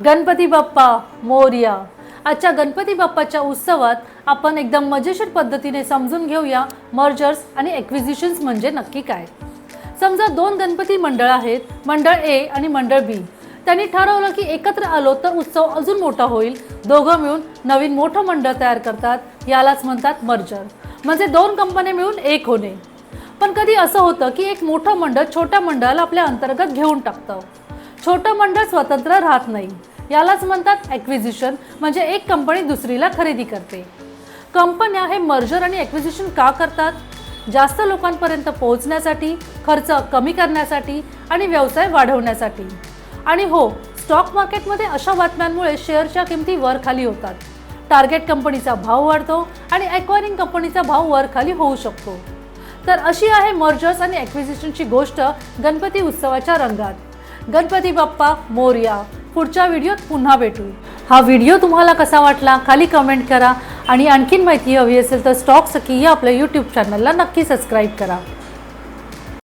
गणपती बाप्पा मोर्या. आजच्या गणपती बाप्पाच्या उत्सवात आपण एकदम मजेशीर पद्धतीने समजून घेऊया मर्जर्स आणि एक्विजिशन्स म्हणजे नक्की काय. समजा दोन गणपती मंडळ आहेत मंडळ ए आणि मंडळ बी त्यांनी ठरवलं की एकत्र आलो तर उत्सव अजून मोठा होईल. दोघं मिळून नवीन मोठं मंडळ तयार करतात यालाच म्हणतात मर्जर म्हणजे दोन कंपन्या मिळून एक होणे. पण कधी असं होतं की एक मोठं मंडळ छोट्या मंडळाला आपल्या अंतर्गत घेऊन टाकतं. छोटं मंडळ स्वतंत्र राहत नाही. यालाच म्हणतात ॲक्विजिशन म्हणजे एक कंपनी दुसरीला खरेदी करते. कंपन्या हे मर्जर आणि ॲक्विजिशन का करतात? जास्त लोकांपर्यंत पोहोचण्यासाठी खर्च कमी करण्यासाठी आणि व्यवसाय वाढवण्यासाठी. आणि हो स्टॉक मार्केटमध्ये अशा बातम्यांमुळे शेअरच्या किमती वर खाली होतात. टार्गेट कंपनीचा भाव वाढतो आणि ॲक्वायरिंग कंपनीचा भाव वर खाली होऊ शकतो. तर अशी आहे मर्जर्स आणि ॲक्विजिशनची गोष्ट गणपती उत्सवाच्या रंगात. गणपती बाप्पा मोर्या. पुढच्या व्हिडिओत पुन्हा भेटू हा व्हिडिओ तुम्हाला कसा वाटला खाली कमेंट करा. आणि आणखीन माहिती हवी असेल तर स्टॉक सखी या आपल्या यूट्यूब चॅनलला नक्की सबस्क्राईब करा.